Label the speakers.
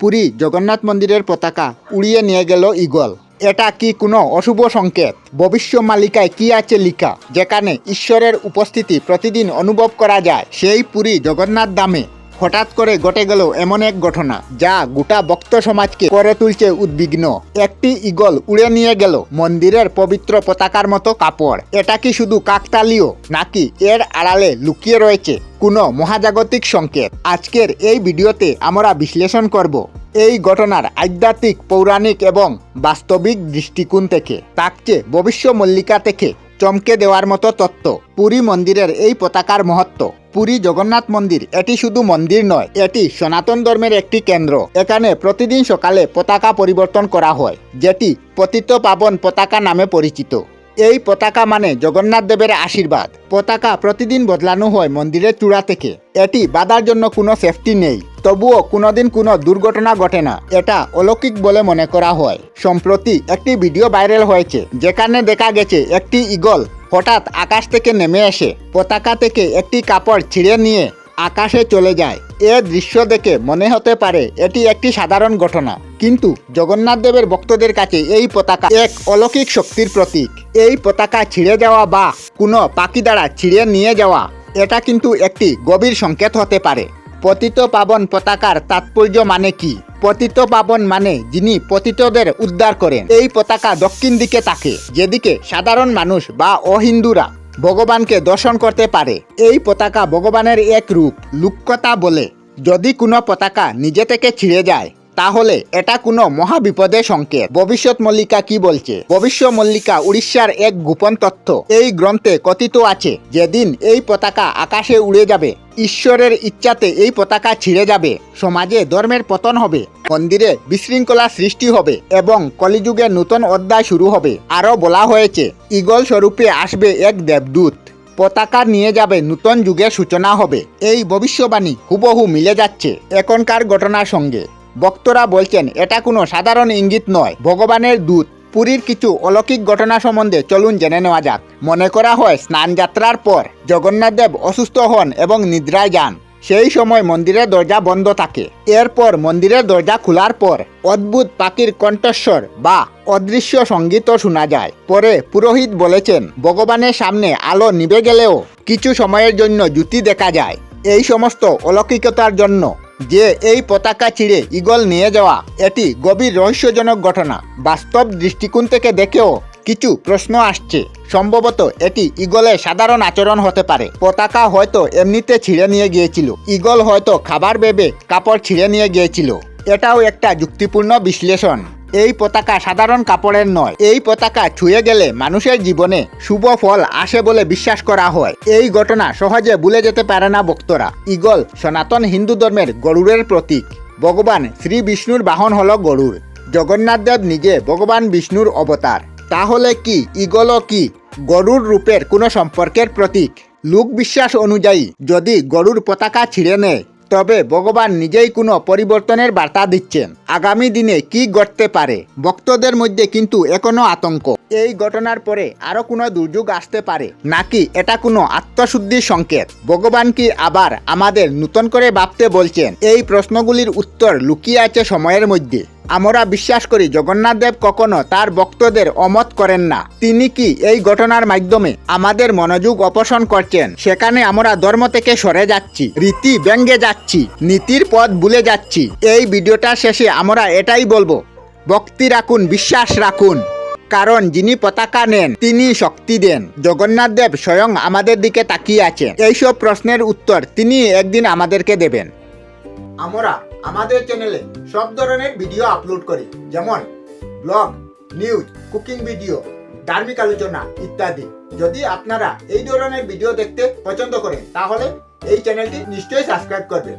Speaker 1: পুরী জগন্নাথ মন্দিরের পতাকা উড়িয়ে নিয়ে গেল ইগল এটা কি কোনো অশুভ সংকেত? ভবিষ্য মালিকায় কি আছে লিখা? যেখানে ঈশ্বরের উপস্থিতি প্রতিদিন অনুভব করা যায়, সেই পুরী জগন্নাথ দামে হঠাৎ করে ঘটে গেল এমন এক ঘটনা, যা গোটা ভক্ত সমাজকে করে তুলছে উদ্বিগ্ন। একটি ইগল উড়ে নিয়ে গেল মন্দিরের পবিত্র পতাকার মতো কাপড়। এটা কি শুধু কাকতালীয়, নাকি এর আড়ালে লুকিয়ে রয়েছে কোনো মহাজাগতিক সংকেত? আজকের এই ভিডিওতে আমরা বিশ্লেষণ করব এই ঘটনার আধ্যাত্মিক, পৌরাণিক এবং বাস্তবিক দৃষ্টিকোণ থেকে থাকছে ভবিষ্য মল্লিকা থেকে চমকে দেওয়ার মতো তত্ত্ব। পুরী মন্দিরের এই পতাকার মহত্ব। পুরী জগন্নাথ মন্দির, এটি শুধু মন্দির নয়, এটি সনাতন ধর্মের একটি কেন্দ্র। এখানে প্রতিদিন সকালে পতাকা পরিবর্তন করা হয়, যেটি পতিত পাবন পতাকা নামে পরিচিত। এই পতাকা মানে জগন্নাথ দেবের আশীর্বাদ। পতাকা প্রতিদিন বদলানো হয় মন্দিরের চূড়া থেকে। এটি বাধার জন্য কোনো সেফটি নেই। তবুও কোনোদিন কোনো দুর্ঘটনা ঘটে না। এটা অলৌকিক বলে মনে করা হয়। সম্প্রতি একটি ভিডিও ভাইরাল হয়েছে, যেখানে দেখা গেছে একটি ইগল হঠাৎ আকাশ থেকে নেমে এসে পতাকা থেকে একটি কাপড় ছিঁড়ে নিয়ে আকাশে চলে যায়। এ দৃশ্য দেখে মনে হতে পারে এটি একটি সাধারণ ঘটনা। কিন্তু জগন্নাথ দেবের ভক্তদের কাছে এই পতাকা এক অলৌকিক শক্তির প্রতীক। এই পতাকা ছিঁড়ে যাওয়া বা কোনো পাখি দ্বারা ছিঁড়ে নিয়ে যাওয়া, এটা কিন্তু একটি গভীর সংকেত হতে পারে। পতিত পাবন পতাকার তাৎপর্য মানে কি? পতিত পাবন মানে যিনি পতিতদের উদ্ধার করেন। এই পতাকা দক্ষিণ দিকে থাকে যেদিকে সাধারণ মানুষ বা অহিন্দুরা ভগবানকে দর্শন করতে পারে। এই পতাকা ভগবানের এক রূপ, লুক্কতা বলে। যদি কোনো পতাকা নিজে থেকে ছিঁড়ে যায় তাহলে এটা কোনো মহাবিপদের সংকেত। ভবিষ্যৎ মল্লিকা কি বলছে? ভবিষ্য মল্লিকা উড়িষ্যার এক গোপন তথ্য এই গ্রন্থে কথিত আছে, যেদিন এই পতাকা আকাশে উড়ে যাবে, ঈশ্বরের ইচ্ছাতে এই পতাকা ছিঁড়ে যাবে, সমাজে ধর্মের পতন হবে, মন্দিরে বিশৃঙ্খলা সৃষ্টি হবে এবং কলিযুগে নতুন অধ্যায় শুরু হবে। আরও বলা হয়েছে ইগল স্বরূপে আসবে এক দেবদূত। পতাকা নিয়ে যাবে নতুন যুগের সূচনা হবে। এই ভবিষ্যবাণী হুবহু মিলে যাচ্ছে এখনকার ঘটনার সঙ্গে। বক্তরা বলছেন, এটা কোনো সাধারণ ইঙ্গিত নয়। ভগবানের দূত, পুরীর কিছু অলৌকিক ঘটনা সম্বন্ধে চলুন জেনে নেওয়া যাক। মনে করা হয়, স্নান যাত্রার পর জগন্নাথ দেব অসুস্থ হন এবং নিদ্রায় যান। সেই সময় মন্দিরের দরজা বন্ধ থাকে। এরপর মন্দিরের দরজা খোলার পর অদ্ভুত পাখির কণ্ঠস্বর বা অদৃশ্য সঙ্গীতও শোনা যায়। পরে পুরোহিত বলেছেন, ভগবানের সামনে আলো নিভে গেলেও কিছু সময়ের জন্য জ্যোতি দেখা যায়। এই সমস্ত অলৌকিকতার জন্য যে এই পতাকা ছিঁড়ে ইগল নিয়ে যাওয়া, এটি গভীর রহস্যজনক ঘটনা। বাস্তব দৃষ্টিকোণ থেকে দেখেও কিছু প্রশ্ন আসছে। সম্ভবত এটি ইগলের সাধারণ আচরণ হতে পারে। পতাকা হয়তো এমনিতে ছিঁড়ে নিয়ে গিয়েছিল। ইগল হয়তো খাবার বেবে কাপড় ছিঁড়ে নিয়ে গিয়েছিল। এটাও একটা যুক্তিপূর্ণ বিশ্লেষণ। এই পতাকা সাধারণ কাপড়ের নয়। এই পতাকা ছুঁয়ে গেলে মানুষের জীবনে শুভ ফল আসে বলে বিশ্বাস করা হয়। এই ঘটনা সহজে ভুলে যেতে পারে না ভক্তরা। ইগল সনাতন হিন্দু ধর্মের গরুরের প্রতীক। ভগবান শ্রী বিষ্ণুর বাহন হল গরুর জগন্নাথ দেব নিজে ভগবান বিষ্ণুর অবতার। তাহলে কি ইগলও কি গরুর রূপের কোনো সম্পর্কের প্রতীক? লোক বিশ্বাস অনুযায়ী যদি গরুর পতাকা ছিঁড়ে নেয় তবে ভগবান নিজেই কোনো পরিবর্তনের বার্তা দিচ্ছেন। আগামী দিনে কি ঘটতে পারে? ভক্তদের মধ্যে কিন্তু এখনও আতঙ্ক। এই ঘটনার পরে আরও কোনো দুর্যোগ আসতে পারে? নাকি এটা কোনো আত্মশুদ্ধির সংকেত? ভগবান কি আবার আমাদের নূতন করে ভাবতে বলছেন? এই প্রশ্নগুলির উত্তর লুকিয়ে আছে সময়ের মধ্যে। আমরা বিশ্বাস করি জগন্নাথ দেব কখনো তার ভক্তদের অমত করেন না। তিনি কি এই ঘটনার মাধ্যমে আমাদের মনোযোগ অপসন করছেন? সেখানে আমরা ধর্ম থেকে সরে যাচ্ছি, রীতি ব্যঙ্গে যাচ্ছি, নীতির পথ ভুলে যাচ্ছি। এই ভিডিওটার শেষে আমরা এটাই বলব। ভক্তি রাখুন, বিশ্বাস রাখুন। কারণ যিনি পতাকা নেন, তিনি শক্তি দেন। জগন্নাথ দেব স্বয়ং আমাদের দিকে তাকিয়ে আছেন। এইসব প্রশ্নের উত্তর তিনি একদিন আমাদেরকে দেবেন। আমরা আমাদের চ্যানেলে সব ধরনের ভিডিও আপলোড করি। যেমন ব্লগ নিউজ কুকিং ভিডিও ধার্মিক আলোচনা ইত্যাদি। যদি আপনারা এই ধরনের ভিডিও দেখতে পছন্দ করেন, তাহলে এই চ্যানেলটি নিশ্চয়ই সাবস্ক্রাইব করবেন।